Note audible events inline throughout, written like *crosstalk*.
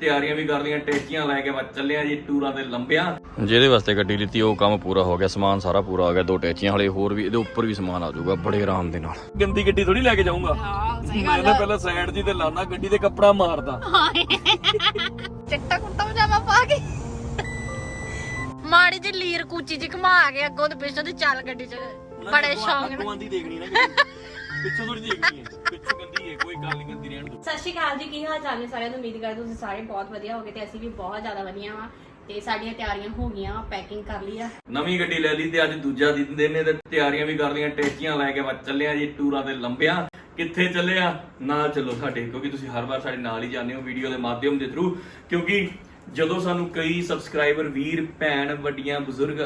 ਤਿਆਰੀਆਂ ਵੀ ਕਰ ਲਈਆਂ ਟੇਚੀਆਂ ਲੈ ਕੇ ਬਸ ਚੱਲੇ ਆ ਜੀ ਟੂਰਾਂ ਤੇ ਲੰਬਿਆਂ। ਜਿਹਦੇ ਵਾਸਤੇ ਗੱਡੀ ਲਿੱਤੀ ਉਹ ਕੰਮ ਪੂਰਾ ਹੋ ਗਿਆ ਸਮਾਨ ਸਾਰਾ ਪੂਰਾ ਹੋ ਗਿਆ ਦੋ ਟੈਚੀਆਂ ਹਲੇ ਹੋਰ ਵੀ ਇਹਦੇ ਉੱਪਰ ਵੀ ਸਮਾਨ ਆ ਜਾਊਗਾ ਬੜੇ ਆਰਾਮ ਦੇ ਨਾਲ। ਗੰਦੀ ਗੱਡੀ ਥੋੜੀ ਲੈ ਕੇ ਜਾਊਂਗਾ। ਮੈਂ ਤਾਂ ਪਹਿਲਾਂ ਸਾਈਡ ਜੀ ਤੇ ਲਾਣਾ ਗੱਡੀ ਤੇ ਕੱਪੜਾ ਮਾਰਦਾ। ਚਿੱਟਾ ਕੁੱਟਾ ਪਜਾਮਾ ਪਾ ਕੇ। ਮਾੜੀ ਜਿਹੀ ਲੀਰ ਕੂਚੀ ਜਿਹੀ ਘੁਮਾ ਕੇ ਅੱਗੋਂ ਤੇ ਪਿੱਛੋਂ ਤੇ ਚੱਲ ਗੱਡੀ ਚ। ਬੜੇ ਸ਼ੌਂਕ ਨਾਲ। ਦੇਖਣੀ ਨਾ ਗੱਡੀ। ਪਿੱਛੋਂ ਥੋੜੀ ਦੇਖਣੀ ਹੈ ਪਿੱਛੋਂ ਗੰਦੀ ਹੈ ਕੋਈ ਗੱਲ ਨਹੀਂ ਗੰਦੀ ਰਹਿਣ ਦੋ ਸਤਿ ਸ਼੍ਰੀ ਅਕਾਲ ਜੀ ਕੀ ਹਾਲ ਚਾਲ ਨੇ ਸਾਰਿਆਂ ਨੂੰ? ਉਮੀਦ ਕਰਦੇ ਤੁਸੀਂ ਸਾਰੇ ਬਹੁਤ ਵਧੀਆ ਹੋਗੇ ਤੇ ਅਸੀਂ ਵੀ ਬਹੁਤ ਜ਼ਿਆਦਾ ਵਧੀਆ ਵਾਂ ਤੇ ਸਾਡੀਆਂ ਤਿਆਰੀਆਂ ਹੋ ਗਈਆਂ ਪੈਕਿੰਗ ਕਰ ਲਈ ਆ। ਨਵੀਂ ਗੱਡੀ ਲੈ ਲਈ ਤੇ ਅੱਜ ਦੂਜਾ ਦਿਨ ਨੇ ਤੇ ਤਿਆਰੀਆਂ ਵੀ ਕਰ ਲਈਆਂ ਟੇਚੀਆਂ ਲੈ ਕੇ ਬਸ ਚੱਲੇ ਆ ਜੀ ਟੂਰਾਂ ਤੇ ਲੰਬਿਆਂ। ਕਿੱਥੇ ਚੱਲੇ ਆ? ਨਾਲ ਚੱਲੋ ਸਾਡੇ ਕਿਉਂਕਿ ਤੁਸੀਂ ਹਰ ਵਾਰ ਸਾਡੇ ਨਾਲ ਹੀ ਜਾਂਦੇ ਹੋ ਵੀਡੀਓ ਦੇ ਮਾਧਿਅਮ ਦੇ ਥਰੂ ਕਿਉਂਕਿ ਜਦੋਂ ਸਾਨੂੰ ਕਈ ਸਬਸਕ੍ਰਾਈਬਰ ਵੀਰ, ਭੈਣ, ਵੱਡੀਆਂ, ਬਜ਼ੁਰਗ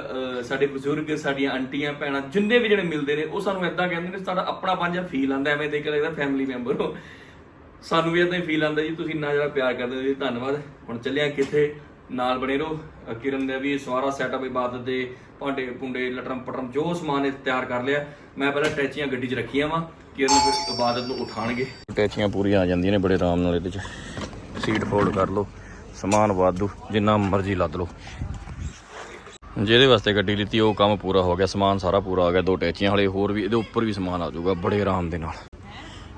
ਸਾਡੇ ਬਜ਼ੁਰਗ, ਸਾਡੀਆਂ ਆਂਟੀਆਂ, ਭੈਣਾਂ, ਜਿੰਨੇ ਵੀ ਜਿਹੜੇ ਮਿਲਦੇ ਨੇ, ਉਹ ਸਾਨੂੰ ਇਦਾਂ ਕਹਿੰਦੇ ਨੇ, ਸਾਡਾ ਆਪਣਾ ਪੰਜਾ ਫੀਲ ਆਂਦਾ ਐਵੇਂ ਦੇਖ ਕੇ ਲੱਗਦਾ ਫੈਮਿਲੀ ਮੈਂਬਰ ਹੋ। ਸਾਨੂੰ ਵੀ ਇਦਾਂ ਹੀ ਫੀਲ ਆਂਦਾ ਜੀ, ਤੁਸੀਂ ਇੰਨਾ ਜਿਹੜਾ ਪਿਆਰ ਕਰਦੇ ਜੀ, ਧੰਨਵਾਦ। ਹੁਣ ਚੱਲਿਆ ਕਿੱਥੇ? ਨਾਲ ਬਣੇ ਰਹੋ। ਕਿਰਨ ਦਾ ਵੀ ਸਵਾਰਾ ਸੈਟਅਪ ਇਬਾਦਤ ਦੇ ਭਾਂਡੇ ਪੁੰਡੇ ਲਟਰਮ ਪਟਰਮ, ਜੋ ਸਮਾਨ ਇਹ ਤਿਆਰ ਕਰ ਲਿਆ, ਮੈਂ ਪਹਿਲਾਂ ਟੈਚੀਆਂ ਗੱਡੀ 'ਚ ਰੱਖੀਆਂ ਵਾ, ਕਿਰਨ ਫਿਰ ਇਬਾਦਤ ਨੂੰ ਉਠਾਣਗੇ। ਟੈਚੀਆਂ ਪੂਰੀਆਂ ਆ ਜਾਂਦੀਆਂ ਨੇ ਬੜੇ ਆਰਾਮ ਨਾਲ ਇਹਦੇ 'ਚ। ਸੀਟ ਫੋਲਡ ਕਰ ਲਓ। ਸਮਾਨ ਵਾਧੂ, ਜਿੰਨਾ ਮਰਜ਼ੀ ਲੱਦ ਲਓ। ਜਿਹਦੇ ਵਾਸਤੇ ਗੱਡੀ ਲਿੱਤੀ, ਉਹ ਕੰਮ ਪੂਰਾ ਹੋ ਗਿਆ, ਸਮਾਨ ਸਾਰਾ ਪੂਰਾ ਹੋ ਗਿਆ, ਦੋ ਟੈਚੀਆਂ ਹਲੇ ਹੋਰ ਵੀ, ਇਹਦੇ ਉੱਪਰ ਵੀ ਸਮਾਨ ਆ ਜਾਊਗਾ, ਬੜੇ ਆਰਾਮ ਦੇ ਨਾਲ।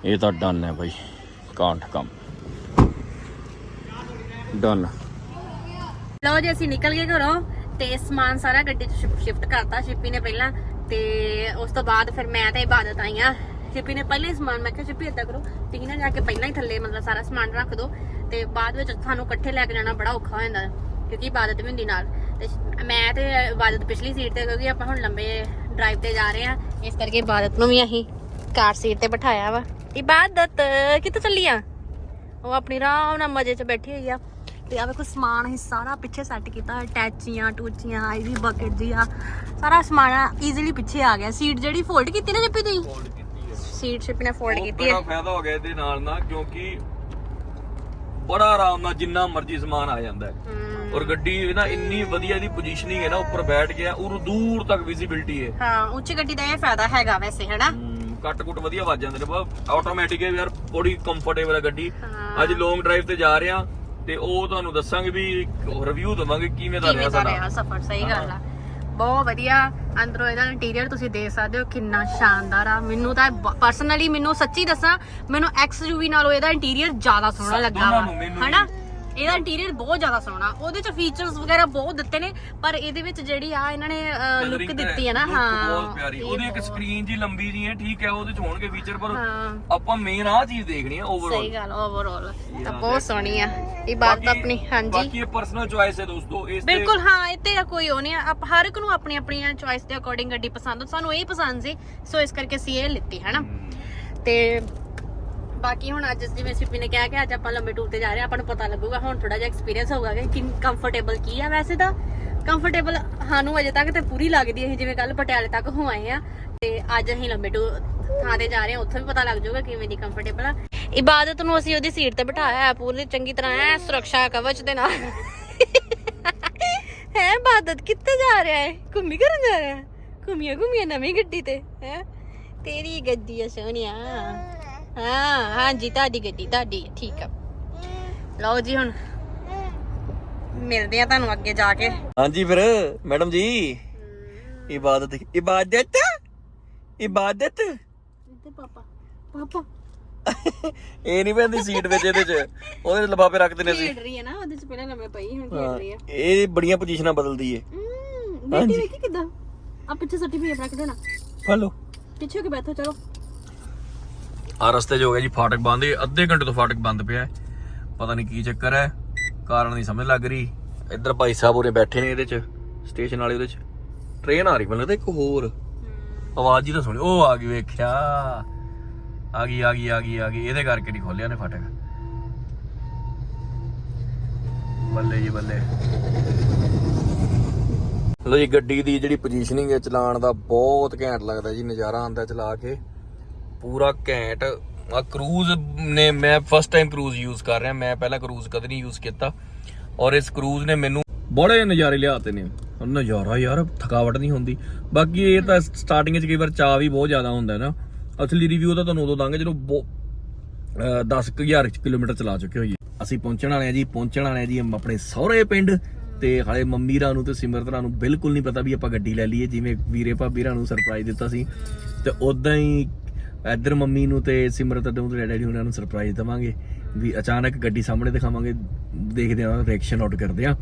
ਇਹ ਤਾਂ ਡਨ ਹੈ ਬਾਈ ਕਾਂਟ ਕੰਮ। ਡਨ। ਲਓ ਜੀ, ਅਸੀਂ ਨਿਕਲ ਗਏ ਘਰੋਂ, ਤੇ ਸਮਾਨ ਸਾਰਾ ਗੱਡੀ 'ਚ ਸ਼ਿਫਟ ਕਰਤਾ ਸ਼ਿਪੀ ਨੇ ਪਹਿਲਾਂ, ਤੇ ਉਸ ਤੋਂ ਬਾਅਦ ਫਿਰ ਮੈਂ ਤੇ ਇਬਾਦਤ ਆਈਆਂ ਸ਼ਿਪੀ ਨੇ ਪਹਿਲੇ ਸਮਾਨ, ਮੈਂ ਕਿਹਾ, ਸ਼ਿਪੀ ਏਦਾਂ ਕਰੋ, ਤੁਸੀਂ ਨਾ ਜਾ ਕੇ ਪਹਿਲਾਂ ਹੀ ਥੱਲੇ ਮਤਲਬ ਸਾਰਾ ਸਮਾਨ ਰੱਖ ਦਿਓ ਤੇ ਬਾਅਦ ਵਿੱਚ ਸਾਨੂੰ ਇਕੱਠੇ ਲੈ ਕੇ ਜਾਣਾ ਬੜਾ ਔਖਾ ਹੋ ਜਾਂਦਾ ਕਿਉਂਕਿ ਇਬਾਦਤ ਵੀ ਹੁੰਦੀ ਨਾਲ। ਤੇ ਮੈਂ ਤੇ ਇਬਾਦਤ ਪਿਛਲੀ ਸੀਟ ਤੇ ਕਿਉਂਕਿ ਆਪਾਂ ਹੁਣ ਲੰਬੇ ਡਰਾਈਵ ਤੇ ਜਾ ਰਹੇ ਆ ਇਸ ਕਰਕੇ ਇਬਾਦਤ ਨੂੰ ਵੀ ਅਸੀਂ ਕਾਰ ਸੀਟ ਤੇ ਬਿਠਾਇਆ ਵਾ। ਇਬਾਦਤ ਕਿੱਥੇ ਚੱਲੀ ਆ? ਉਹ ਆਪਣੀ ਆਰਾਮ ਨਾਲ ਮਜ਼ੇ 'ਚ ਬੈਠੀ ਹੋਈ ਆ। ਤੇ ਆ ਵੇਖੋ ਸਮਾਨ ਅਸੀਂ ਸਾਰਾ ਪਿੱਛੇ ਸੈੱਟ ਕੀਤਾ ਟੈਚੀਆਂ ਟੂਚੀਆਂ ਆਈ ਵੀ ਬਕਟ ਜੀ ਆ। ਸਾਰਾ ਸਮਾਨ ਈਜ਼ੀਲੀ ਪਿੱਛੇ ਆ ਗਿਆ। ਸੀਟ ਜਿਹੜੀ ਫੋਲਡ ਕੀਤੀ ਨਾ ਜੱਪੀ ਤੁਸੀਂ? ਫੋਲਡ ਕੀਤੀ ਹੈ ਸੀਟ ਸ਼ਿਪ ਨੇ ਫੋਲਡ ਕੀਤੀ ਹੈ ਬੜਾ ਫਾਇਦਾ ਹੋ ਗਿਆ ਇਹਦੇ ਨਾਲ ਨਾ ਕਿਉਂਕਿ ਬੜਾ ਆਰਾਮ ਨਾਲ ਜਿੰਨਾ ਮਰਜ਼ੀ ਸਮਾਨ ਆ ਜਾਂਦਾ ਹੈ। ਔਰ ਗੱਡੀ ਨਾ ਇੰਨੀ ਵਧੀਆ ਦੀ ਪੋਜੀਸ਼ਨਿੰਗ ਹੈ ਨਾ ਉੱਪਰ ਬੈਠ ਗਿਆ ਉਹ ਦੂਰ ਤੱਕ ਵਿਜ਼ਿਬਿਲਟੀ ਹੈ। ਹਾਂ ਉੱਚੀ ਗੱਡੀ ਦਾ ਇਹ ਫਾਇਦਾ ਹੈਗਾ ਵੈਸੇ ਹੈਨਾ? ਹਮ, ਕੱਟ ਕੁੱਟ ਵਧੀਆ ਵੱਜ ਜਾਂਦੇ ਨੇ ਬਾ ਆਟੋਮੈਟਿਕ ਹੈ ਯਾਰ ਬੜੀ ਕੰਫਰਟੇਬਲ ਹੈ ਗੱਡੀ। ਅੱਜ ਲੌਂਗ ਡਰਾਈਵ ਤੇ ਜਾ ਰਹੇ ਆ ਤੇ ਉਹ ਤੁਹਾਨੂੰ ਦੱਸਾਂਗੇ ਵੀ ਰਿਵਿਊ ਦਵਾਂਗੇ ਕਿਵੇਂ ਦਾ ਰਿਹਾ ਕਿਵੇਂ ਦਾ ਰਿਹਾ ਸਾਡਾ ਸਫ਼ਰ ਸਹੀ ਗੱਲ ਆ। ਬਹੁਤ ਵਧੀਆ ਅੰਦਰੋਂ ਇਹਦਾ ਇੰਟੀਰੀਅਰ ਤੁਸੀਂ ਦੇਖ ਸਕਦੇ ਹੋ ਕਿੰਨਾ ਸ਼ਾਨਦਾਰ ਆ। ਮੈਨੂੰ ਤਾਂ ਪਰਸਨਲੀ ਮੈਨੂੰ ਸੱਚੀ ਦੱਸਾਂ ਮੈਨੂੰ XUV ਨਾਲੋਂ ਇਹਦਾ ਇੰਟੀਰੀਅਰ ਜ਼ਿਆਦਾ ਸੋਹਣਾ ਲੱਗਾ ਵਾ। ਹਨਾ? ਇਹਦਾ ਇੰਟੀਰੀਅਰ ਬਹੁਤ ਜ਼ਿਆਦਾ ਸੋਹਣਾ। ਉਹਦੇ ਚ ਫੀਚਰਸ ਵਗੈਰਾ ਬਹੁਤ ਦਿੱਤੇ ਨੇ ਪਰ ਇਹਦੇ ਵਿੱਚ ਜਿਹੜੀ ਆ ਇਹਨਾਂ ਨੇ ਲੁੱਕ ਦਿੱਤੀ ਹੈ ਨਾ ਹਾਂ ਬਹੁਤ ਪਿਆਰੀ। ਇਹ ਉਹਦੀ ਇੱਕ ਸਕਰੀਨ ਜੀ ਲੰਬੀ ਜੀ ਹੈ ਠੀਕ ਹੈ ਉਹਦੇ ਚ ਹੋਣਗੇ ਫੀਚਰ ਪਰ ਆਪਾਂ ਮੇਨ ਆ ਚੀਜ਼ ਦੇਖਣੀ ਹੈ ਓਵਰਆਲ ਸਹੀ ਗੱਲ ਓਵਰਆਲ ਤਾਂ ਬਹੁਤ ਸੋਹਣੀ ਆ। ਇਬਾਦਤ ਆਪਣੀ ਹਾਂਜੀ। ਬਾਕੀ ਇਹ ਪਰਸਨਲ ਚੁਆਇਸ ਹੈ ਦੋਸਤੋ ਇਸ ਤੇ ਬਿਲਕੁਲ ਹਾਂ ਇਹ ਤੇ ਕੋਈ ਉਹ ਨਹੀਂ ਆ। ਆਪ- ਹਰ ਇੱਕ ਨੂੰ ਆਪਣੀ ਆਪਣੀਆਂ ਚੁਆਇਸ ਦੇ ਅਕੋਰਡਿੰਗ ਗੱਡੀ ਪਸੰਦ ਸਾਨੂੰ ਇਹ ਪਸੰਦ ਸੀ ਸੋ ਇਸ ਕਰਕੇ ਅਸੀਂ ਇਹ ਲਿੱਤੀ ਹੈ ਨਾ। ਤੇ ਬਾਕੀ ਹੁਣ ਅੱਜ ਜਿਵੇਂ ਸਿੱਪੀ ਨੇ ਕਿਹਾ ਕਿ ਅੱਜ ਆਪਾਂ ਲੰਬੇ ਟੂਰ ਤੇ ਜਾ ਰਹੇ ਹਾਂ, ਆਪਾਂ ਨੂੰ ਪਤਾ ਲੱਗੂਗਾ, ਹੁਣ ਥੋੜਾ ਜਿਹਾ ਐਕਸਪੀਰੀਅੰਸ ਹੋਊਗਾ ਕਿ ਕੰਫਰਟੇਬਲ ਕੀ ਆ ਵੈਸੇ ਤਾਂ। ਕੰਫਰਟੇਬਲ ਸਾਨੂੰ ਅਜੇ ਤੱਕ ਤੇ ਪੂਰੀ ਲੱਗਦੀ ਹੈ ਜਿਵੇਂ ਕੱਲ ਪਟਿਆਲੇ ਤੱਕ ਹੋ ਆਏ ਆ ਤੇ ਅੱਜ ਅਸੀਂ ਲੰਬੇ ਟੂਰ ਥਾਂ ਤੇ ਜਾ ਰਹੇ ਹਾਂ, ਉੱਥੇ ਵੀ ਪਤਾ ਲੱਗ ਜਾਊਗਾ ਕਿਵੇਂ ਦੀ ਕੰਫਰਟੇਬਲ ਆ। ਇਬਾਦਤ ਨੂੰ ਅਸੀਂ ਉਹਦੀ ਸੀਟ ਤੇ ਬਿਠਾਇਆ ਹੈ ਪੂਰੀ ਚੰਗੀ ਤਰ੍ਹਾਂ ਐ ਸੁਰੱਖਿਆ ਕਵਚ ਦੇ ਨਾਲ। ਹੈ, ਇਬਾਦਤ ਕਿੱਥੇ ਜਾ ਰਿਹਾ ਹੈ ਘੁੰਮੀ ਕਰਨ ਜਾ ਰਿਹਾ ਹੈ ਘੁੰਮੀਆਂ ਘੁੰਮੀਆਂ ਨਵੀਂ ਗੱਡੀ ਤੇ, ਹੈ? ਤੇਰੀ ਗੱਡੀ ਆ ਸੋਹਣਿਆ। ਹਾਂ ਹਾਂਜੀ ਤੁਹਾਡੀ ਗੱਡੀ ਤੁਹਾਡੀ ਹੈ, ਠੀਕ ਆ। ਲਓ ਜੀ ਹੁਣ ਮਿਲਦੇ ਆ ਤੁਹਾਨੂੰ ਅੱਗੇ ਜਾ ਕੇ। ਹਾਂਜੀ ਫਿਰ ਮੈਡਮ ਜੀ ਇਬਾਦਤ ਇਬਾਦਤ? ਇਬਾਦਤ? ਇੱਥੇ ਪਾਪਾ ਪਾਪਾ। ਇਹ ਨਹੀਂ ਪੈਂਦੀ ਸੀਟ ਵਿੱਚ ਇਹਦੇ ਚ। ਉਹਦੇ ਲਫਾਫੇ ਰੱਖਦੇ ਨੇ ਅਸੀਂ। ਖੇਡ ਰਹੀ ਹੈ ਨਾ ਉਹਦੇ ਚ ਪਹਿਲਾਂ ਲੰਮੇ ਪਈ ਹੁਣ ਖੇਡ ਹਾਂ, ਰਹੀ ਹੈ। ਇਹ ਬੜੀਆਂ ਪੋਜੀਸ਼ਨਾਂ ਬਦਲਦੀ ਏ। ਹਮ, ਬੇਟੀ ਵੇਖੀ ਕਿਦਾਂ? ਆ ਪਿੱਛੇ ਸਰਟੀਫਿਕੇਟ ਰੱਖ ਦੇਣਾ। ਫੜ ਲਓ। ਪਿੱਛੇ ਹੋ ਕੇ ਬੈਠੋ ਚਲੋ। ਆ ਰਸਤੇ 'ਚ ਹੋ ਗਿਆ ਜੀ, ਫਾਟਕ ਬੰਦ, ਇਹ ਅੱਧੇ ਘੰਟੇ ਤੋਂ ਫਾਟਕ ਬੰਦ ਪਿਆ ਪਤਾ ਨਹੀਂ ਕੀ ਚੱਕਰ ਹੈ, ਕਾਰਨ ਨਹੀਂ ਸਮਝ ਲੱਗ ਰਹੀ। ਇੱਧਰ ਭਾਈ ਸਾਹਿਬ ਉਰੇ ਬੈਠੇ ਨੇ ਇਹਦੇ 'ਚ, ਸਟੇਸ਼ਨ ਵਾਲੇ ਉਹਦੇ 'ਚ। ਟ੍ਰੇਨ ਆ ਰਹੀ, ਮੈਨੂੰ ਲੱਗਦਾ ਇੱਕ ਹੋਰ। ਆਵਾਜ਼ ਹੀ ਤਾਂ ਸੁਣੀ, ਉਹ ਆ ਗਈ, ਵੇਖਿਆ। ਆ ਗਈ ਆ ਗਈ ਆ ਗਈ ਆ ਗਈ, ਇਹਦੇ ਕਰਕੇ ਨਹੀਂ ਖੋਲਿਆ ਨੇ ਫਾਟਕ। ਬੱਲੇ ਜੀ ਬੱਲੇ। ਲੋ ਜੀ, ਗੱਡੀ ਦੀ ਜਿਹੜੀ ਪੋਜੀਸ਼ਨਿੰਗ ਹੈ ਚਲਾਉਣ ਦਾ ਬਹੁਤ ਘੈਂਟ ਲੱਗਦਾ ਜੀ, ਨਜ਼ਾਰਾ ਆਉਂਦਾ ਚਲਾ ਕੇ। ਪੂਰਾ ਘੈਂਟ। ਆ ਕਰੂਜ਼ ਨੇ ਮੈਂ ਫਸਟ ਟਾਈਮ ਕਰੂਜ਼ ਯੂਜ਼ ਕਰ ਰਿਹਾ। ਮੈਂ ਪਹਿਲਾਂ ਕਰੂਜ਼ ਕਦੇ ਨਹੀਂ ਯੂਜ਼ ਕੀਤਾ। ਔਰ ਇਸ ਕਰੂਜ਼ ਨੇ ਮੈਨੂੰ ਬੜੇ ਨਜ਼ਾਰੇ ਲਿਆਤੇ ਨੇ। ਨਜ਼ਾਰਾ ਯਾਰ, ਥਕਾਵਟ ਨਹੀਂ ਹੁੰਦੀ। ਬਾਕੀ ਇਹ ਤਾਂ ਸਟਾਰਟਿੰਗ 'ਚ ਕਈ ਵਾਰ ਚਾਹ ਵੀ ਬਹੁਤ ਜ਼ਿਆਦਾ ਹੁੰਦਾ ਨਾ। ਅਸਲੀ ਰਿਵਿਊ ਤਾਂ ਤੁਹਾਨੂੰ ਉਦੋਂ ਦਾਂਗੇ ਜਦੋਂ 10000 ਕਿਲੋਮੀਟਰ ਚਲਾ ਚੁੱਕੇ ਹੋਈਏ। ਅਸੀਂ ਪਹੁੰਚਣ ਵਾਲੇ ਆ ਜੀ, ਪਹੁੰਚਣ ਵਾਲੇ ਆ ਜੀ ਆਪਣੇ ਸਹੁਰੇ ਪਿੰਡ। ਤੇ ਹਾਲੇ ਮੰਮੀ ਰਾਂ ਨੂੰ ਤੇ ਸਿਮਰਤ ਰਾਂ ਨੂੰ ਬਿਲਕੁਲ ਨਹੀਂ ਪਤਾ ਵੀ ਆਪਾਂ ਗੱਡੀ ਲੈ ਲਈਏ। ਜਿਵੇਂ ਵੀਰੇ ਭਾਬੀ ਰਾਂ ਨੂੰ ਸਰਪ੍ਰਾਈਜ਼ ਦਿੱਤਾ ਸੀ। ਤੇ ਉਦਾਂ ਹੀ ਇੱਧਰ ਮੰਮੀ ਨੂੰ ਤੇ ਸਿਮਰਤ ਨੂੰ ਤੇ ਡੈਡੀ ਉਹਨਾਂ ਨੂੰ ਸਰਪ੍ਰਾਈਜ਼ ਦਵਾਂਗੇ ਵੀ ਅਚਾਨਕ ਗੱਡੀ ਸਾਹਮਣੇ ਦਿਖਾਵਾਂਗੇ ਦੇਖਦੇ ਆ ਰਿਐਕਸ਼ਨ ਆਊਟ ਕਰਦੇ ਆ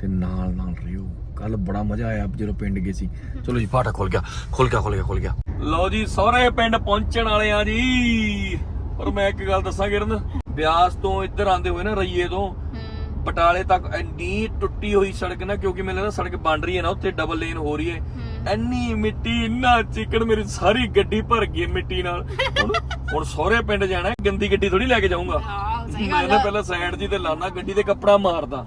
ਤੇ ਨਾਲ ਨਾਲ ਰਿਓ। ਕੱਲ ਬੜਾ ਮਜ਼ਾ ਆਇਆ ਜਦੋਂ ਪਿੰਡ ਗਏ ਸੀ। ਚਲੋ ਜੀ ਫਾਟਾ ਖੁੱਲ ਗਿਆ ਖੁੱਲ ਗਿਆ ਖੁੱਲ ਗਿਆ ਖੁੱਲ ਗਿਆ। ਲਓ ਜੀ ਸਹੁਰੇ ਪਿੰਡ ਪਹੁੰਚਣ ਵਾਲੇ ਆ ਜੀ। ਪਰ ਮੈਂ ਇੱਕ ਗੱਲ ਦੱਸਾਂ ਕਿਰਨ ਬਿਆਸ ਤੋਂ ਇੱਧਰ ਆਂਦੇ ਹੋਏ ਨਾ ਰਈਏ ਤੋਂ ਬਟਾਲੇ ਤੱਕ ਇੰਨੀ ਟੁੱਟੀ ਹੋਈ ਸੜਕ ਨਾ ਕਿਉਂਕਿ ਮੈਨੂੰ ਲੱਗਦਾ ਸੜਕ ਬਣ ਰਹੀ ਹੈ ਨਾ ਉੱਥੇ ਡਬਲ ਲੇਨ ਹੋ ਰਹੀ ਹੈ। ਇੰਨੀ ਮਿੱਟੀ ਇੰਨਾ ਚਿਕਨ ਮੇਰੀ ਸਾਰੀ ਗੱਡੀ ਭਰ ਗਈ ਮਿੱਟੀ ਨਾਲ। ਹੁਣ ਹੁਣ ਸਹੁਰੇ ਪਿੰਡ ਜਾਣਾ ਗੰਦੀ ਗੱਡੀ ਥੋੜੀ ਲੈ ਕੇ ਜਾਊਂਗਾ। ਮੈਂ ਤਾਂ ਪਹਿਲਾਂ ਸਾਈਡ ਜੀ ਤੇ ਲਾਣਾ ਗੱਡੀ ਤੇ ਕੱਪੜਾ ਮਾਰਦਾ।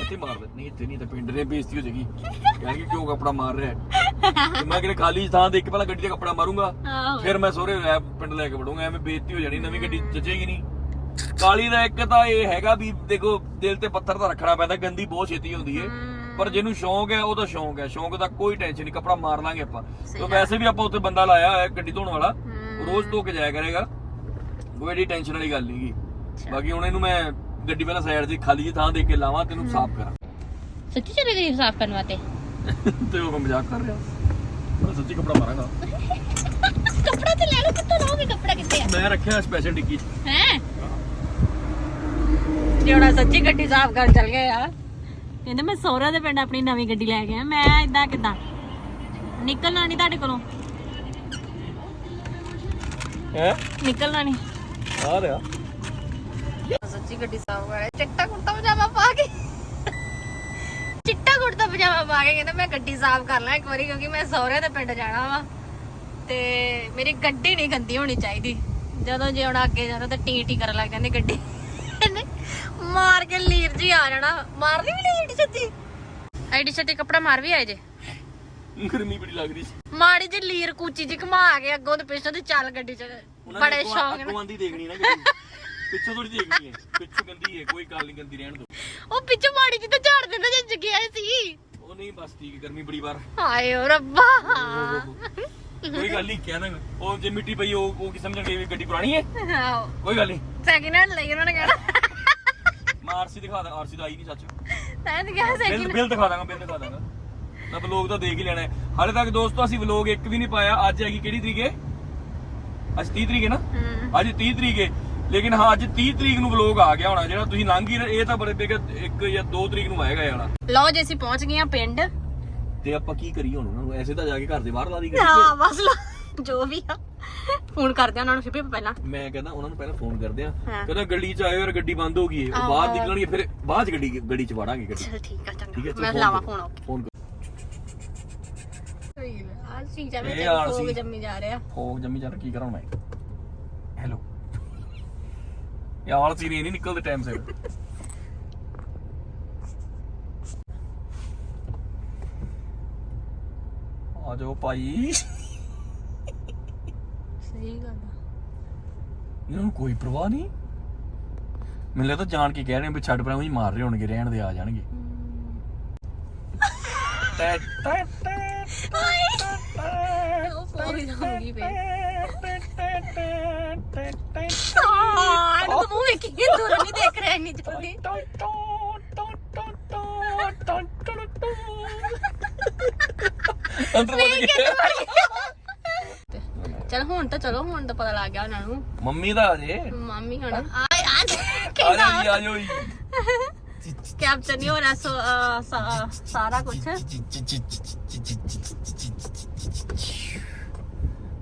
ਇੱਥੇ ਮਾਰ ਦੇ ਨਹੀਂ ਇੱਥੇ ਨਹੀਂ ਤਾਂ ਪਿੰਡ ਨੇ ਬੇਇੱਜ਼ਤੀ ਹੋ ਜਾਏਗੀ ਕਹਿਣਗੇ ਕਿਉਂ ਕੱਪੜਾ ਮਾਰ ਰਿਹਾ ਹੈ ਮੈਂ ਕਿਹੜੇ ਖਾਲੀ ਥਾਂ ਦੇਖ ਕੇ ਪਹਿਲਾਂ ਗੱਡੀ ਤੇ ਕੱਪੜਾ ਮਾਰੂੰਗਾ ਫਿਰ ਮੈਂ ਸਹੁਰੇ ਪਿੰਡ ਲੈ ਕੇ ਵੜੂੰਗਾ। ਐਵੇਂ ਬੇਇੱਜ਼ਤੀ ਹੋ ਜਾਣੀ ਨਵੀਂ ਗੱਡੀ ਜਚੇਗੀ ਨਹੀਂ। ਕਾਲੀ ਦਾ ਇੱਕ ਤਾਂ ਇਹ ਹੈਗਾ ਵੀ ਦੇਖੋ ਦਿਲ ਤੇ ਪੱਥਰ ਤਾਂ ਰੱਖਣਾ ਪੈਂਦਾ ਗੰਦੀ ਬਹੁਤ ਛੇਤੀ ਹੁੰਦੀ ਏ ਪਰ ਜਿਹਨੂੰ ਸ਼ੌਂਕ ਹੈ ਉਹਦਾ ਸ਼ੌਂਕ ਹੈ। ਸ਼ੌਂਕ ਦਾ ਕੋਈ ਟੈਨਸ਼ਨ ਨਹੀਂ ਕੱਪੜਾ ਮਾਰ ਲਾਂਗੇ ਆਪਾਂ। ਤੇ ਵੈਸੇ ਵੀ ਆਪਾਂ ਉੱਥੇ ਬੰਦਾ ਲਾਇਆ ਹੋਇਆ ਗੱਡੀ ਧੋਣ ਵਾਲਾ। ਉਹ ਰੋਜ਼ ਧੋ ਕੇ ਜਾਇਆ ਕਰੇਗਾ। ਕੋਈ ਏਡੀ ਟੈਨਸ਼ਨ ਵਾਲੀ ਗੱਲ ਨਹੀਂਗੀ ਬਾਕੀ ਹੁਣ ਇਹਨੂੰ ਮੈਂ ਗੱਡੀ ਪਹਿਲਾਂ ਸਾਈਡ 'ਤੇ ਖਾਲੀ ਜਿਹੀ ਥਾਂ ਦੇ ਕੇ ਲਾਵਾਂ ਤੈਨੂੰ ਸਾਫ਼ ਕਰਾਂ। ਸੱਚੀ ਚਲੇ ਗਈ ਸਾਫ਼ ਕਰਨ ਵਾਸਤੇ? *laughs* ਤੇ ਉਹ ਮਜ਼ਾਕ ਕਰ ਰਿਹਾ। ਮੈਂ ਸੱਚੀ ਕੱਪੜਾ ਮਾਰਾਂਗਾ। *laughs* ਕੱਪੜਾ ਤੇ ਲੈ ਲਓ ਕਿੱਥੋਂ ਲਾਓਗੇ ਕੱਪੜਾ ਕਿੱਥੇ ਮੈਂ ਰੱਖਿਆ ਸਪੈਸ਼ਲ ਡਿੱਗੀ। 'ਚ ਹੈ। ਜਿਹੜਾ ਸੱਚੀ ਗੱਡੀ ਸਾਫ਼ ਕਰਨ ਚੱਲ ਗਏ ਆ ਕਹਿੰਦੇ ਮੈਂ ਸਹੁਰਾ ਦੇ ਪਿੰਡ ਆਪਣੀ ਨਵੀਂ ਗੱਡੀ ਲੈ ਗਿਆ ਮੈਂ ਇਦਾਂ ਕਿਦਾਂ? ਨਿਕਲਣਾ ਨਹੀਂ ਤੁਹਾਡੇ ਕੋਲੋਂ। ਹੈ? ਨਿਕਲਣਾ ਨਹੀਂ ਆ ਰਿਹਾ। ਸੱਚੀ ਗੱਡੀ ਸਾਫ਼ ਕਰੇ ਚਿੱਟਾ ਕੁੜਤਾ ਪਜਾਮਾ ਪਾ ਕੇ। ਚਿੱਟਾ ਕੁੜਤਾ ਪਜਾਮਾ ਪਾ ਕੇ ਕਹਿੰਦਾ ਮੈਂ ਗੱਡੀ ਸਾਫ਼ ਕਰ ਲਾਂ ਇੱਕ ਵਾਰੀ ਕਿਉਂਕਿ ਮੈਂ ਸਹੁਰੇ ਦੇ ਪਿੰਡ ਜਾਣਾ ਵਾ। ਤੇ ਮੇਰੀ ਗੱਡੀ ਨਹੀਂ ਗੰਦੀ ਹੋਣੀ ਚਾਹੀਦੀ। ਜਦੋਂ ਜੇ ਹੁਣ ਅੱਗੇ ਜਾਣਾ ਤਾਂ ਟੀ ਟੀ ਕਰਨ ਲੱਗ ਜਾਂਦੀ ਗੱਡੀ। ਮਾਰ ਕੇ ਲੀਰ ਜੀ ਆ ਜਾਣਾ। ਮਾਰ ਲਈ ਵੀ ਏਡੀ ਛੱਤੀ? ਐਡੀ ਛੱਤੀ ਕੱਪੜਾ ਮਾਰ ਵੀ ਆਏ ਜੇ। ਗਰਮੀ ਬੜੀ ਲੱਗ ਰਹੀ ਸੀ। ਮਾੜੀ ਜਿਹੀ ਲੀਰ ਕੂਚੀ ਜੀ ਘੁਮਾ ਕੇ ਅੱਗੋਂ ਤੇ ਪਿੱਛੋਂ ਦੀ ਚੱਲ ਗੱਡੀ ਚ। ਬੜੇ ਸ਼ੌਂਕ ਨਾਲ ਅੱਗੋਂ ਆਂਦੀ ਦੇਖਣੀ ਨਾ ਗੱਡੀ। ਪਿੱਛੋਂ ਥੋੜੀ ਦੇਖਣੀ ਹੈ। ਪਿੱਛੋਂ ਗੰਦੀ ਹੈ ਕੋਈ ਗੱਲ ਨਹੀਂ ਗੰਦੀ ਰਹਿਣ ਦੋ। ਉਹ ਪਿੱਛੋਂ ਮਾੜੀ ਜਿਹੀ ਤਾਂ ਝਾੜ ਦਿੰਦਾ ਜੇ ਜਗਿਆ ਸੀ। ਉਹ ਨਹੀਂ ਬਸ ਠੀਕ ਗਰਮੀ ਬੜੀ ਵਾਰ ਹਾਏ ਓ ਰੱਬਾ। ਕੋਈ ਗੱਲ ਨਹੀਂ ਕਹਿ ਦਾਂਗਾ ਉਹ ਜੇ ਮਿੱਟੀ ਪਈ ਉਹ ਉਹ ਕੀ ਸਮਝਣਗੇ ਵੀ ਗੱਡੀ ਪੁਰਾਣੀ ਹੈ? ਕੋਈ ਗੱਲ ਨਹੀਂ। ਸੈਕਿੰਡ ਹੈਂਡ ਲਈ ਉਹਨਾਂ ਨੇ ਕਹਿਣਾ। ਆਰਸੀ ਦਿਖਾ ਦਾਂ ਆਰਸੀ ਤਾਂ ਆਈ ਨਹੀਂ ਸੱਚ। ਤਾਂ ਕਿਹਾ ਬਿੱਲ ਸੈਕਿੰਡ ਬਿੱਲ ਦਿਖਾ ਦਾਂਗਾ ਬਿੱਲ ਦਿਖਾ ਦਾਂਗਾ। ਮੈਂ ਵਲੋਗ ਤਾਂ ਦੇਖ ਹੀ ਲੈਣਾ ਹੈ। ਹਾਲੇ ਤੱਕ ਦੋਸਤੋ ਅਸੀਂ ਵਲੋਗ ਇੱਕ ਵੀ ਨਹੀਂ ਪਾਇਆ। ਅੱਜ ਹੈਗੀ ਕਿਹੜੀ ਤਰੀਕ ਹੈ? ਅੱਜ 30 ਤਰੀਕ ਹੈ ਨਾ? ਅੱਜ 30 ਤਰੀਕ ਹੈ। ਲੇਕਿਨ ਹਾਂ ਅੱਜ 30 ਤਰੀਕ ਨੂੰ ਵਲੋਗ ਆ ਗਿਆ ਹੋਣਾ ਜਿਹੜਾ ਤੁਸੀਂ ਲੰਘ ਹੀ ਰਹੇ- ਇਹ ਤਾਂ ਬੜੇ ਬੇਗਾ ਇੱਕ ਜਾਂ 2 ਤਰੀਕ ਨੂੰ ਆਏਗਾ ਵਾਲਾ ਲਓ ਜੇ ਅਸੀਂ ਪਹੁੰਚ ਗਏ ਆ ਪਿੰਡ। ਤੇ ਆਪਾਂ ਕੀ ਕਰੀਏ ਹੁਣ ਉਹਨਾਂ ਨੂੰ? ਐਸੇ ਤਾਂ ਜਾ ਕੇ ਘਰ ਦੇ ਬਾਹਰ ਲਾ ਦੀ ਹਾਂ ਬਸ ਲਓ ਜੋ ਵੀ ਆ। ਫੋਨ ਕਰਦੇ ਆ ਉਹਨਾਂ ਨੂੰ ਸ਼ਿਪੇ ਪਹਿਲਾਂ। ਮੈਂ ਕਹਿੰਦਾ ਉਹਨਾਂ ਨੂੰ ਪਹਿਲਾਂ ਫੋਨ ਕਰਦੇ ਆ। ਹਾਂ। ਕਹਿੰਦਾ ਗੱਡੀ 'ਚ ਆਇਓ ਯਾਰ ਗੱਡੀ ਬੰਦ ਹੋ ਗਈ ਹੈ ਉਹ ਬਾਹਰ ਨਿਕਲਣਗੇ ਫਿਰ ਬਾਅਦ 'ਚ ਗੱਡੀ ਗੱਡੀ 'ਚ ਵਾੜਾਂਗੇ ਗੱਡੀ। ਚਲ ਠੀਕ ਆ ਠੀਕ ਹੈ ਚੰਗਾ ਮੈਂ ਲਾਵਾਂ ਕਰੋ। Phone okay. ਫੋਨ ਆ ਸੀ ਜਾਵੇ ਇਹ ਤੇ ਹਾਲ ਫੋਗ ਸੀ। ਜੰਮੀ ਜਾ ਰਿਹਾ। ਫੋਨ ਜੰਮੀ ਚੱਲ ਕੀ ਕਰਾਂ ਮੈਂ? ਹੈਲੋ ਯਾਰ ਸੀ ਨਹੀਂ ਨਿਕਲਦੇ ਟਾਈਮ ਸਿਰ। ਆ ਜਾਓ ਭਾਈ। ਸਹੀ ਗੱਲ ਆ। ਇਹਨਾਂ ਨੂੰ ਕੋਈ ਪਰਵਾਹ ਨਹੀਂ। ਮੈਨੂੰ ਲੱਗਦਾ ਜਾਣ ਕੇ ਕਹਿ ਰਹੇ ਆ ਵੀ ਛੱਡ ਪਰਾਂ ਵੀ ਮਾਰ ਰਹੇ ਹੋਣਗੇ ਰਹਿਣ ਦੇ ਆ ਜਾਣਗੇ। ਟੈ ਟੈ ਟੈ ਉਹ ਫੋਗ ਜੰਮੀ ਪਈ ਹਾਂ ਤਾਂ ਮੂੰਹ ਵੇਖੀ ਦੂਰ ਨਹੀਂ ਦੇਖ ਰਿਹਾ ਇੰਨੀ ਜਲਦੀ? ਅੰਦਰ ਵੜ ਗਿਆ। ਚਲ ਹੁਣ ਤਾਂ ਚਲੋ ਹੁਣ ਤਾਂ ਪਤਾ ਲੱਗ ਗਿਆ ਉਹਨਾਂ ਨੂੰ। ਮੰਮੀ ਦਾ ਅਜੇ ਮਾਮੀ ਹੁਣ ਆ ਆਏ ਆ ਆ ਜਾ ਜੀ ਆ ਜਾਓ ਜੀ। ਕੈਪਚਰ ਨਹੀਂ ਹੋ ਰਿਹਾ ਸੋ ਅਹ, ਸਾ- ਸਾਰਾ ਕੁਝ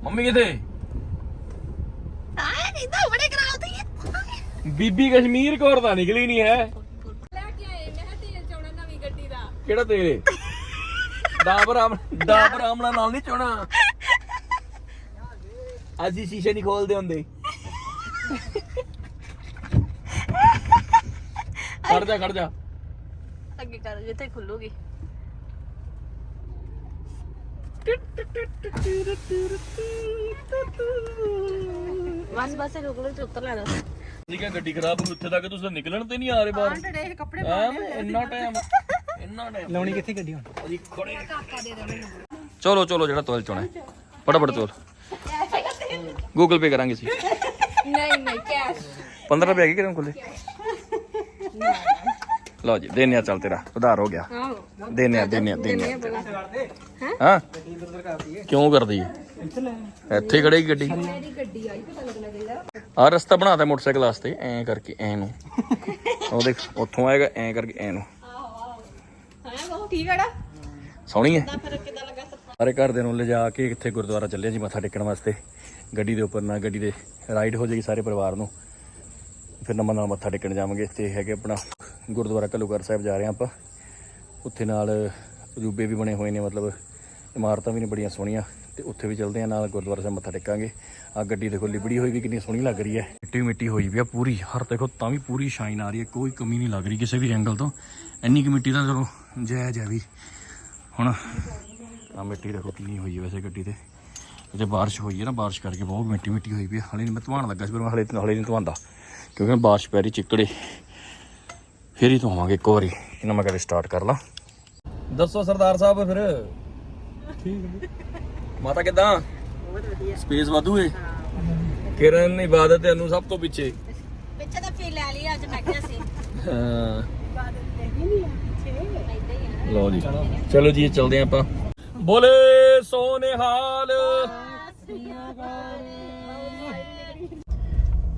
ਮੰਮੀ ਕਿਥੇ? ਆਏ ਨਹੀਂ ਤਾਂ ਬੜੇ ਕਰਾਉਂਦੀ ਹੈ ਬੀਬੀ ਕਸ਼ਮੀਰ ਕੌਰ ਤਾਂ ਨਿਕਲੀ ਨਹੀਂ ਹੈ। ਕਿਹੜਾ ਤੇਲ ਏ? ਡਾਬਰ ਆਮ ਡਾਬਰ ਆਮਲਾ ਨਾਲ ਨਹੀਂ ਚੋਣਾ। ਅੱਜ ਹੀ ਸ਼ੀਸ਼ੇ ਨਹੀਂ ਖੋਲਦੇ ਹੁੰਦੇ। ਖੜ ਜਾ ਖੜ ਜਾ। ਅੱਗੇ ਕਰ ਜਿੱਥੇ ਖੁੱਲੂਗੀ। ਬਸ ਬਸ ਰੁਕ ਲੋ ਉੱਤਰ ਲੈ ਦੋ ਠੀਕ ਹੈ ਗੱਡੀ ਖਰਾਬ ਹੋ ਉੱਥੇ ਤੱਕ ਤੁਸੀਂ ਨਿਕਲਣ ਤੇ ਨਹੀਂ ਆ ਰਹੇ ਬਾਹਰ। ਟੜੇ ਕੱਪੜੇ ਐਂ ਇੰਨਾ ਟਾਈਮ ਇੰਨਾ ਟਾਈਮ ਲਾਉਣੀ ਕਿੱਥੇ ਗੱਡੀ ਹੁਣ? ਅਸੀਂ ਖੜੇ। ਚਲੋ ਚਲੋ ਜਿਹੜਾ ਤੋਲ ਚੋਣਾ ਫਟਾਫਟ ਤੋਲ ਗੂਗਲ ਪੇ ਕਰਾਂਗੇ ਸੀ ਨਹੀਂ ਨਹੀਂ ਕੈਸ਼ 15 ਰੁਪਏ ਹੈਗੇ ਕਿਰਨ ਕੋਲੇ ਲਓ ਜੀ ਦੇਨਿਆ ਚੱਲ ਤੇਰਾ ਉਧਾਰ ਹੋ ਗਿਆ। ਦੇਨਿਆ ਦੇਨਿਆ ਦੇਨਿਆ ਹਾਂ? ਕਿਉਂ ਕਰਦੀ ਹੈ ਇੱਥੇ ਖੜੇਗੀ ਗੱਡੀ? ਆ ਰਸਤਾ ਬਣਾਤਾ ਮੋਟਰਸਾਈਕਲ ਵਾਸਤੇ ਐਂ ਕਰਕੇ ਐ ਨੂੰ। ਉਹ ਦੇਖ ਉੱਥੋਂ ਆਏਗਾ ਐਂ ਕਰਕੇ ਐ ਨੂੰ। ਹਾਂ ਬਹੁਤ ਠੀਕ ਹੈ ਨਾ। ਸੋਹਣੀ ਹੈ ਸਾਰੇ ਘਰ ਦੇ ਨੂੰ ਲਿਜਾ ਕੇ ਇੱਥੇ ਗੁਰਦੁਆਰਾ ਚੱਲੇ ਜੀ ਮੱਥਾ ਟੇਕਣ ਵਾਸਤੇ। ਗੱਡੀ ਦੇ ਉੱਪਰ ਨਾ ਗੱਡੀ ਦੇ ਰਾਈਡ ਹੋ ਜਾਏਗੀ ਸਾਰੇ ਪਰਿਵਾਰ ਨੂੰ। ਫਿਰ ਨੰਬਰ ਨਾਲ ਮੱਥਾ ਟੇਕਣ ਜਾਵਾਂਗੇ। ਤੇ ਹੈਗੇ ਆਪਣਾ ਗੁਰਦੁਆਰਾ ਘੱਲੂਘਰ ਸਾਹਿਬ ਜਾ ਰਹੇ ਹਾਂ ਆਪਾਂ। ਉੱਥੇ ਨਾਲ ਅਜੂਬੇ ਵੀ ਬਣੇ ਹੋਏ ਨੇ, ਮਤਲਬ ਇਮਾਰਤਾਂ ਵੀ ਨੇ ਬੜੀਆਂ ਸੋਹਣੀਆਂ। ਤੇ ਉੱਥੇ ਵੀ ਚੱਲਦੇ ਆ ਨਾਲ ਗੁਰਦੁਆਰਾ ਸਾਹਿਬ ਮੱਥਾ ਟੇਕਾਂਗੇ। ਆ ਗੱਡੀ ਦੇਖੋ, ਲਿਬੜੀ ਹੋਈ ਵੀ ਕਿੰਨੀ ਸੋਹਣੀ ਲੱਗ ਰਹੀ ਹੈ। ਮਿੱਟੀ ਮਿੱਟੀ ਹੋਈ ਵੀ ਆ ਪੂਰੀ। ਹਰ ਦੇਖੋ, ਤਾਂ ਵੀ ਪੂਰੀ ਸ਼ਾਈਨ ਆ ਰਹੀ ਹੈ, ਕੋਈ ਕਮੀ ਨਹੀਂ ਲੱਗ ਰਹੀ ਕਿਸੇ ਵੀ ਐਂਗਲ ਤੋਂ। ਇੰਨੀ ਕਿ ਮਿੱਟੀ ਦਾ ਚਲੋ ਜਾਇਜ਼ ਹੈ ਵੀ। ਹੁਣ ਆ ਮਿੱਟੀ ਦੇਖੋ ਕਿੰਨੀ ਹੋਈ ਵੈਸੇ ਗੱਡੀ ਤੇ। ਜੇ ਬਾਰਿਸ਼ ਹੋਈ ਹੈ ਨਾ ਬਾਰਿਸ਼ ਕਰਕੇ ਬਹੁਤ ਮਿੱਟੀ ਮਿੱਟੀ ਹੋਈ ਵੀ ਹੈ ਹਲੇ ਨਹੀਂ ਮੈਂ ਧਵਾਣ ਲੱਗਾ ਸੀ ਪਰ ਮੈਂ ਹਲੇ ਹਲੇ ਨਹੀਂ ਧਵਾਉਂਦਾ। ਕਿਉਂਕਿ ਹੁਣ ਬਾਰਿਸ਼ ਪੈ ਰਹੀ ਚਿੱਕੜੇ। ਫੇਰ ਹੀ ਧੋਵਾਂਗੇ ਇੱਕ ਵਾਰੀ। ਇਹਨਾਂ ਮੈਂ ਕਦੇ ਸਟਾਰਟ ਕਰ ਲਾਂ। ਦੱਸੋ ਸਰਦਾਰ ਸਾਹਿਬ ਫਿਰ। ਠੀਕ ਮਾਤਾ ਕਿਦਾਂ? ਸਪੇਸ ਵਾਧੂ ਏ। ਕਿਰਨ ਇਬਾਦਤ ਹੈ ਨੂੰ ਸਭ ਤੋਂ ਪਿੱਛੇ। ਪਿੱਛੇ ਤਾਂ ਫੀਲ ਲੈ ਲਈ ਅੱਜ ਮੈਂ ਕਿਹਾ ਸੀ। ਹਾਂ। ਲਓ ਜੀ। ਚਲੋ। ਜੀ ਚਲਦੇ ਆਪਾਂ। ਬੋਲੇ ਸੋਨੇ ਹਾਲ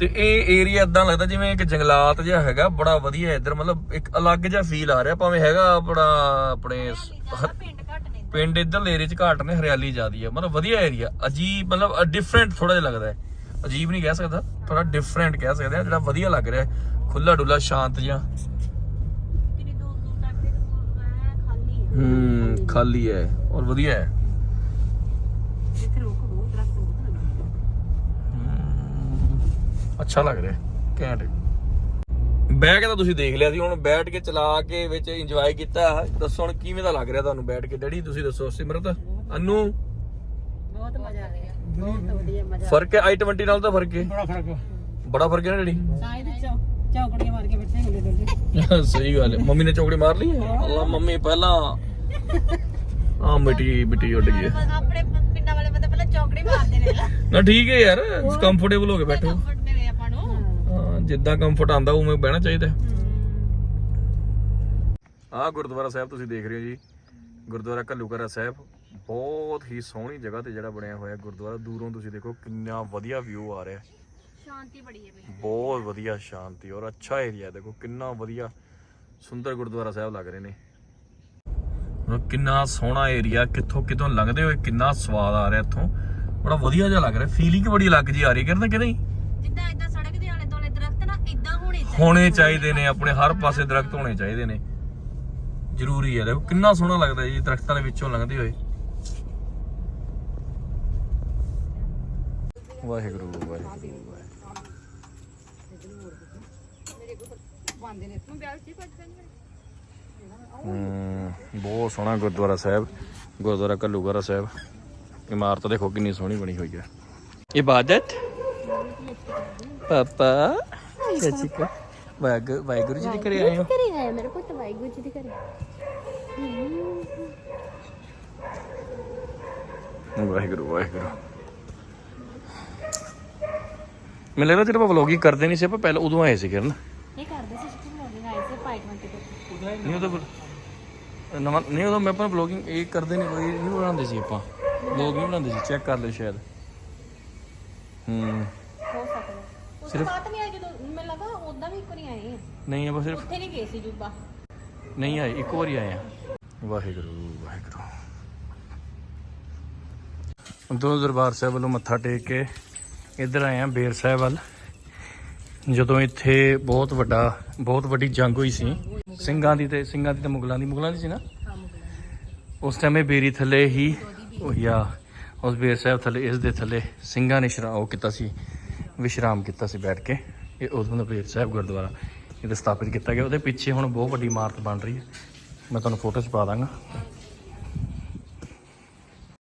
ਤੇ ਇਹ ਏਰੀਆ ਇਦਾਂ ਲੱਗਦਾ ਜਿਵੇਂ ਇੱਕ ਜੰਗਲਾਤ ਜਿਹਾ ਹੈਗਾ ਬੜਾ ਵਧੀਆ ਇੱਧਰ ਮਤਲਬ ਇੱਕ ਅਲੱਗ ਜਿਹਾ ਫੀਲ ਆ ਰਿਹਾ ਭਾਵੇਂ ਹੈਗਾ ਆਪਣਾ ਆਪਣੇ ਪਿੰਡ ਇੱਧਰ ਏਰੀਆ 'ਚ ਘਾਟ ਨੇ ਹਰਿਆਲੀ ਜ਼ਿਆਦੀ ਹੈ ਮਤਲਬ ਵਧੀਆ ਏਰੀਆ ਅਜੀਬ ਮਤਲਬ ਡਿਫਰੈਂਟ ਥੋੜਾ ਜਿਹਾ ਲੱਗਦਾ ਹੈ। ਅਜੀਬ ਨਹੀਂ ਕਹਿ ਸਕਦਾ ਥੋੜਾ ਡਿਫਰੈਂਟ ਕਹਿ ਸਕਦੇ ਆ ਜਿਹੜਾ ਵਧੀਆ ਲੱਗ ਰਿਹਾ ਖੁੱਲਾ ਡੁੱਲਾ ਸ਼ਾਂਤ ਜਿਹਾ ਕਿੰਨੀ ਦੂਰ ਦੂਰ ਤੱਕ ਦੇ ਖਾਲੀ ਹੈ ਹੂੰ ਖਾਲੀ ਹੈ ਔਰ ਵਧੀਆ ਹੈ। ਇੱਥੇ ਰੁੱਖ ਬਹੁਤ ਦਰਖਤ ਬਹੁਤ ਲੱਗੇ ਅੱਛਾ ਲੱਗ ਰਿਹਾ ਘੈਂਟ। ਬਹਿ ਕੇ ਤਾਂ ਤੁਸੀਂ ਦੇਖ ਲਿਆ ਸੀ ਹੁਣ ਬੈਠ ਕੇ ਚਲਾ ਕੇ ਵਿੱਚ ਇੰਜੋਏ ਕੀਤਾ। ਦੱਸੋ ਹੁਣ ਕਿਵੇਂ ਦਾ ਲੱਗ ਰਿਹਾ ਤੁਹਾਨੂੰ ਬੈਠ ਕੇ? ਡੈਡੀ ਤੁਸੀਂ ਦੱਸੋ ਸਿਮਰਤ ਅਨੂ? ਬਹੁਤ ਮਜ਼ਾ ਆ ਰਿਹਾ ਬਹੁਤ ਵਧੀਆ ਮਜ਼ਾ ਫ਼ਰਕ ਹੈ? i20 ਨਾਲ ਤਾਂ ਫ਼ਰਕ ਹੈ। ਬੜਾ ਫ਼ਰਕ ਆ। ਬੜਾ ਫ਼ਰਕ ਹੈ ਨਾ ਡੈਡੀ? ਸਾਈਡ ਚੌਕੜੀਆਂ ਮਾਰ ਕੇ ਬੈਠੇ ਹੁੰਦੇ ਡੋਲੇ ਸਹੀ ਗੱਲ ਹੈ। ਮੰਮੀ ਨੇ ਚੌਕੜੀ ਮਾਰ ਲਈ ਹੈ? ਅੱਲਾ ਮੰਮੀ ਪਹਿਲਾਂ ਆ ਮਿੱਟੀ ਮਿੱਟੀ ਉੱਡ ਗਈ ਹੈ। ਆਪਣੇ ਪਿੰਡਾਂ ਵਾਲੇ ਬੰਦੇ ਪਹਿਲਾਂ ਚੌਕੜੀ ਮਾਰਦੇ ਨੇ। ਨਾ ਨਾ ਠੀਕ ਹੈ ਯਾਰ ਕੰਫਰਟੇਬਲ ਹੋ ਕੇ ਬੈਠੋ ਕੰਫਰਟ ਨੇ ਆਪਾਂ ਨੂੰ। ਹਾਂ ਜਿੱਦਾਂ ਕੰਫਰਟ ਆਂਦਾ ਉਵੇਂ ਬਹਿਣਾ ਚਾਹੀਦਾ ਆਹ ਗੁਰਦੁਆਰਾ ਸਾਹਿਬ ਤੁਸੀਂ ਦੇਖ ਰਹੇ ਹੋ ਜੀ। ਗੁਰਦੁਆਰਾ ਘੱਲੂਕਰਾ ਸਾਹਿਬ। ਬਹੁਤ ਹੀ ਸੋਹਣੀ ਜਗ੍ਹਾ ਤੇ ਜਿਹੜਾ ਬਣਿਆ ਹੋਇਆ ਗੁਰਦੁਆਰਾ। ਦੂਰੋਂ ਤੁਸੀਂ ਦੇਖੋ ਕਿੰਨਾ ਵਧੀਆ ਵਿਊ ਆ ਰਿਹਾ ਸ਼ਾਂਤੀ ਬੜੀ ਹੈ ਬਈ। ਬਹੁਤ ਵਧੀਆ ਸ਼ਾਂਤੀ ਔਰ ਅੱਛਾ ਏਰੀਆ ਦੇਖੋ ਕਿੰਨਾ ਵਧੀਆ ਸੁੰਦਰ ਗੁਰਦੁਆਰਾ ਸਾਹਿਬ ਲੱਗ ਰਹੇ ਨੇ। ਹੁਣ ਕਿੰਨਾ ਸੋਹਣਾ ਏਰੀਆ ਕਿੱਥੋਂ ਕਿਤੋਂ ਲੰਘਦੇ ਹੋਏ ਕਿੰਨਾ ਸਵਾਦ ਆ ਰਿਹਾ ਇੱਥੋਂ। ਬੜਾ ਵਧੀਆ ਜਿਹਾ ਲੱਗ ਰਿਹਾ ਫੀਲਿੰਗ ਬੜੀ ਅਲੱਗ ਜੀ ਆ ਰਹੀ ਕਰਦਾ ਕਿ ਨਹੀਂ? ਜਿੱਦਾਂ ਇਦਾਂ ਸੜਕ ਦੇ ਆਲੇ ਦੁਆਲੇ ਦਰਖਤ ਨਾ ਇਦਾਂ ਹੋਣੇ ਚਾਹੀਦੇ ਹੋਣੇ ਚਾਹੀਦੇ ਨੇ ਆਪਣੇ ਹਰ ਪਾਸੇ ਦਰਖਤ ਹੋਣੇ ਚਾਹੀਦੇ ਨੇ। ਜ਼ਰੂਰੀ ਹੈ ਦੇਖੋ ਕਿੰਨਾ ਸੋਹਣਾ ਲੱਗਦਾ ਜੀ ਦਰਖਤਾਂ ਦੇ ਵਿੱਚੋਂ ਲੰਘਦੇ ਹੋਏ। ਵਾਹਿਗੁਰੂ ਵਾਹਿਗੁਰੂ। ਬਹੁਤ ਸੋਹਣਾ ਗੁਰਦੁਆਰਾ ਸਾਹਿਬ ਗੁਰਦੁਆਰਾ ਘੱਲੂਘਰਾ ਸਾਹਿਬ। ਇਮਾਰਤ ਦੇਖੋ ਕਿੰਨੀ ਸੋਹਣੀ ਬਣੀ ਹੋਈ ਹੈ। ਇਬਾਦਤ? ਪਾਪਾ ਸੱਚੀ ਵਾਹਿਗੁਰੂ ਵਾਹਿਗੁਰੂ ਜੀ ਦੇ ਘਰੇ ਆਏ ਹੋ? ਕਰੀ ਹੈ ਮੇਰੇ ਪੁੱਤ ਵਾਹਿਗੁਰੂ ਜੀ ਦੀ ਕਰੇ ਵਾਹਿਗੁਰੂ ਵਾਹਿਗੁਰੂ। ਮੈਨੂੰ ਲੱਗਦਾ ਤੇਰੇ ਪਾ ਵਲੋਗਿੰਗ ਕਰਦੇ ਨਹੀਂ ਸੀ ਆਪਾਂ ਪਹਿਲਾਂ ਉਦੋਂ ਆਏ ਸੀ ਕਿਰਨ। ਨਹੀਂ ਉਹ ਤਾਂ ਨਵਾਂ ਨਹੀਂ ਉਦੋਂ ਮੈਂ ਆਪਣਾ ਵਲੋਗਿੰਗ ਇਹ ਕਰਦੇ ਨਹੀਂ ਕੋਈ ਨਹੀਂ ਬਣਾਉਂਦੇ ਸੀ ਆਪਾਂ। ਵਲੋਗ ਨਹੀਂ ਬਣਾਉਂਦੇ ਸੀ ਚੈੱਕ ਕਰ ਲਿਓ ਸ਼ਾਇਦ। ਹੂੰ। ਹੋ ਸਕਦਾ। ਉਸ ਤੋਂ ਬਾਅਦ ਨਹੀਂ ਆਏ ਜਦੋਂ ਮੈਨੂੰ ਲੱਗਾ ਉਦਾਂ ਵੀ ਇੱਕ ਵਾਰੀ ਆਏ ਆ। ਨਹੀਂ ਆਪਾਂ ਸਿਰਫ ਉੱਥੇ ਨਹੀਂ ਗਏ ਸੀ ਜੁਬਾ। ਨਹੀਂ ਆਏ ਇੱਕ ਵਾਰੀ ਆਏ ਆ। ਵਾਹਿਗੁਰੂ ਵਾਹਿਗੁਰੂ। ਦੋ ਦਰਬਾਰ ਸਾਹਿਬ ਵੱਲੋਂ ਮੱਥਾ ਟੇਕ ਕੇ ਇੱਧਰ ਆਏ ਆ ਬੇਰ ਸਾਹਿਬ ਵੱਲ। ਜਦੋਂ ਇੱਥੇ ਬਹੁਤ ਵੱਡਾ, ਬਹੁਤ ਵੱਡੀ ਜੰਗ ਹੋਈ ਸੀ, ਸਿੰਘਾਂ ਦੀ ਤੇ ਸਿੰਘਾਂ ਦੀ ਤੇ ਮੁਗਲਾਂ ਦੀ ਮੁਗਲਾਂ ਦੀ ਸੀ ਨਾ? ਉਸ ਟਾਈਮ ਇਹ ਬੇਰੀ ਥੱਲੇ ਹੀ ਉਹ ਯਾ ਉਸ ਬੇਰ ਸਾਹਿਬ ਥੱਲੇ, ਇਸ ਦੇ ਥੱਲੇ ਸਿੰਘਾਂ ਨੇ ਸ਼ਰਾ ਉਹ ਕੀਤਾ ਸੀ, ਵਿਸ਼ਰਾਮ ਕੀਤਾ ਸੀ ਬੈਠ ਕੇ। ਇਹ ਉਦੋਂ ਦਾ ਬੇਰ ਸਾਹਿਬ ਗੁਰਦੁਆਰਾ ਇਹ ਸਥਾਪਿਤ ਕੀਤਾ ਗਿਆ। ਉਹਦੇ ਪਿੱਛੇ ਹੁਣ ਬਹੁਤ ਵੱਡੀ ਇਮਾਰਤ ਬਣ ਰਹੀ ਹੈ। ਮੈਂ ਤੁਹਾਨੂੰ ਫੋਟੋਸ ਪਾ ਦਾਂਗਾ।